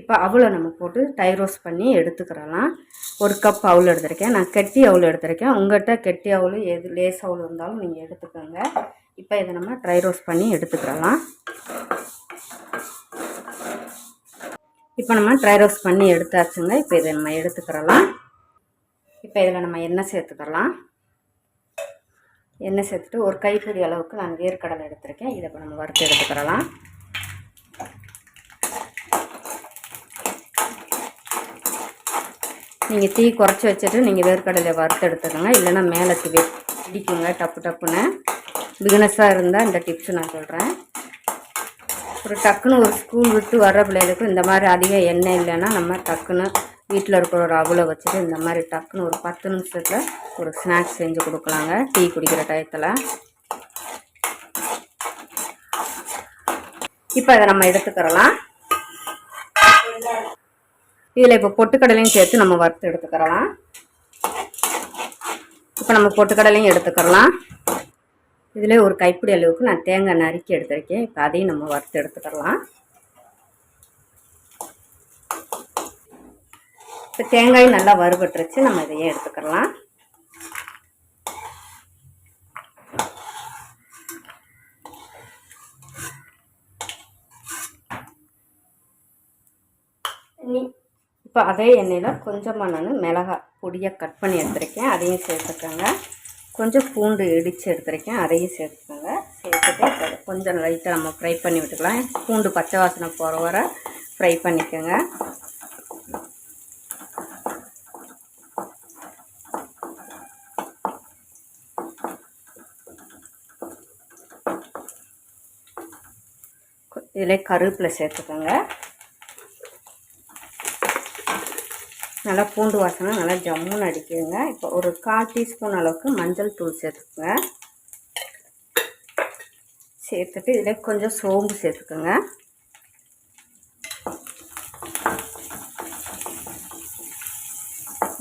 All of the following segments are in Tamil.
இப்போ அவளை நம்ம போட்டு டை ரோஸ்ட் பண்ணி எடுத்துக்கிறலாம். ஒரு கப் அவல் எடுத்திருக்கேன். நான் கெட்டி அவல் எடுத்திருக்கேன். உங்கள்கிட்ட கெட்டி அவல் எது லேஸ் அவல் இருந்தாலும் நீங்கள் எடுத்துக்கோங்க. இப்போ இதை நம்ம ட்ரை ரோஸ்ட் பண்ணி எடுத்துக்கிறலாம். இப்போ நம்ம ட்ரை ரோஸ்ட் பண்ணி எடுத்தாச்சுங்க. இப்போ இதை நம்ம எடுத்துக்கிறலாம். இப்போ இதில் நம்ம எண்ணெய் சேர்த்துக்கலாம். எண்ணெய் சேர்த்துட்டு ஒரு கைப்பிடி அளவுக்கு நான் வேர்க்கடலை எடுத்திருக்கேன். இதை இப்போ நம்ம வறுத்து எடுத்துக்கிறலாம். நீங்கள் தீ குறைச்சி வச்சுட்டு நீங்கள் வேர்க்கடலையை வறுத்து எடுத்துக்கோங்க. இல்லைன்னா மேலே தீ பிடிக்குங்க டப்பு டப்புன்னு. பிகினஸாக இருந்தால் இந்த டிப்ஸ் நான் சொல்கிறேன் ஒரு டக்குன்னு ஒரு ஸ்கூல் விட்டு வர பிள்ளைகளுக்கு இந்த மாதிரி அதிக எண்ணெய் இல்லைன்னா நம்ம டக்குன்னு வீட்டில் இருக்கிற ஒரு அவலை வச்சுட்டு இந்த மாதிரி டக்குன்னு ஒரு பத்து நிமிஷத்தில் ஒரு ஸ்நாக்ஸ் செஞ்சு கொடுக்கலாங்க. டீ குடிக்கிற டயத்தில். இப்போ அதை நம்ம எடுத்துக்கிறலாம். இதில் இப்போ பொட்டுக்கடலையும் சேர்த்து நம்ம வறுத்து எடுத்துக்கிறலாம். இப்போ நம்ம பொட்டுக்கடலையும் எடுத்துக்கிறலாம். இதில் ஒரு கைப்பிடி அளவுக்கு நான் தேங்காய் நறுக்கி எடுத்திருக்கேன். இப்போ அதையும் நம்ம வறுத்து எடுத்துக்கிறலாம். இப்போ தேங்காயும் நல்லா வறுபட்டுருச்சு. நம்ம இதையே எடுத்துக்கலாம் இப்போ அதே எண்ணெயில் கொஞ்சமாக நான் மிளகா பொடியாக கட் பண்ணி எடுத்துருக்கேன். அதையும் சேர்த்துக்கோங்க. கொஞ்சம் பூண்டு இடித்து எடுத்துருக்கேன். அதையும் சேர்த்துக்கோங்க. சேர்த்துட்டு கொஞ்சம் லைட்டாக நம்ம ஃப்ரை பண்ணி விட்டுக்கலாம். பூண்டு பச்சை வாசனை போகிற வர ஃப்ரை பண்ணிக்கோங்க. இதில் கருவேப்பிலை சேர்த்துக்கோங்க. நல்லா பூண்டு வாசனை நல்லா ஜம்முன்னு அடிக்குதுங்க. இப்போ ஒரு கால் டீஸ்பூன் அளவுக்கு மஞ்சள் தூள் சேர்த்துக்குங்க. சேர்த்துட்டு இதில் கொஞ்சம் சோம்பு சேர்த்துக்கோங்க.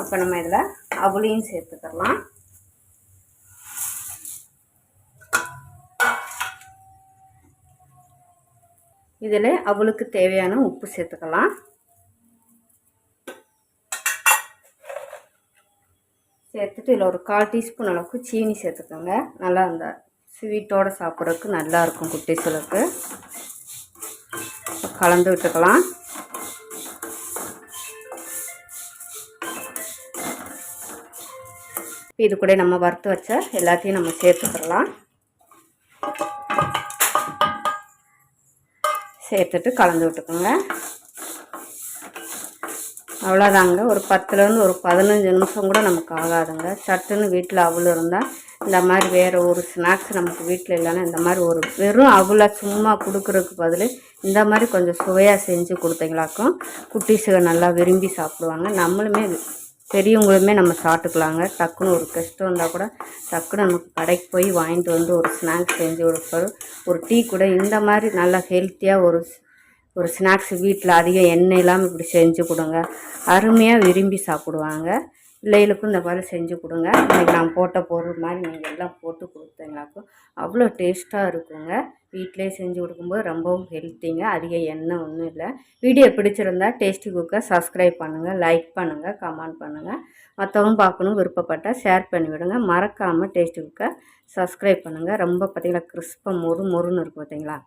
அப்போ நம்ம இதில் அவளையும் சேர்த்துக்கலாம். இதில் அவளுக்கு தேவையான உப்பு சேர்த்துக்கலாம். சேர்த்துட்டு இதில் ஒரு கால் டீஸ்பூன் அளவுக்கு சீனி சேர்த்துக்கோங்க. நல்லா அந்த ஸ்வீட்டோடு சாப்பிட்றதுக்கு நல்லாயிருக்கும் குட்டீஸ்களுக்கு. கலந்து விட்டுக்கலாம். இது கூட நம்ம வறுத்து வச்ச எல்லாத்தையும் நம்ம சேர்த்துக்கலாம் சேர்த்துட்டு கலந்து விட்டுக்கோங்க. அவ்வளோதாங்க. ஒரு பத்துலேருந்து ஒரு பதினஞ்சு நிமிஷம் கூட நமக்கு ஆகாதுங்க. சட்டுன்னு வீட்டில் அவள் இருந்தால் இந்த மாதிரி வேறு ஒரு ஸ்நாக்ஸ் நமக்கு வீட்டில் இல்லைன்னா இந்த மாதிரி ஒரு வெறும் அவளை சும்மா கொடுக்குறதுக்கு பதில் இந்த மாதிரி கொஞ்சம் சுவையாக செஞ்சு கொடுத்தீங்களாக்கும் குட்டீஸுக நல்லா விரும்பி சாப்பிடுவாங்க. நம்மளுமே பெரியவங்களுமே நம்ம சாப்பிட்டுக்கலாங்க. டக்குன்னு ஒரு கஷ்டம் வந்தால் கூட டக்குன்னு நமக்கு கடைக்கு போய் வாங்கிட்டு வந்து ஒரு ஸ்நாக்ஸ் செஞ்சு கொடுப்பாரு ஒரு டீ கூட இந்த மாதிரி நல்லா ஹெல்த்தியாக ஒரு ஒரு ஸ்நாக்ஸ் வீட்டில் அதிகம் எண்ணெய் இல்லாமல் இப்படி செஞ்சு கொடுங்க. அருமையாக விரும்பி சாப்பிடுவாங்க. பிள்ளைகளுக்கும் இந்த மாதிரி செஞ்சு கொடுங்க. இன்றைக்கி நான் போட்ட பொருள் மாதிரி நீங்கள் எல்லாம் போட்டு கொடுத்தீங்களாக்கும் அவ்வளோ டேஸ்ட்டாக இருக்குங்க. வீட்டிலே செஞ்சு கொடுக்கும்போது ரொம்பவும் ஹெல்த்திங்க அதிக எண்ணெய் ஒன்றும் இல்லை. வீடியோ பிடிச்சிருந்தா டேஸ்டி குக்கை சப்ஸ்கிரைப் பண்ணுங்கள் லைக் பண்ணுங்கள் கமெண்ட் பண்ணுங்கள் மற்றவங்க பார்க்கணும் விருப்பப்பட்டால் ஷேர் பண்ணிவிடுங்க மறக்காமல் டேஸ்டி குக்கை சப்ஸ்கிரைப் பண்ணுங்கள் ரொம்ப பார்த்திங்களா கிறிஸ்பாக மொறு மொறுன்னு இருக்கும் பார்த்தீங்களா?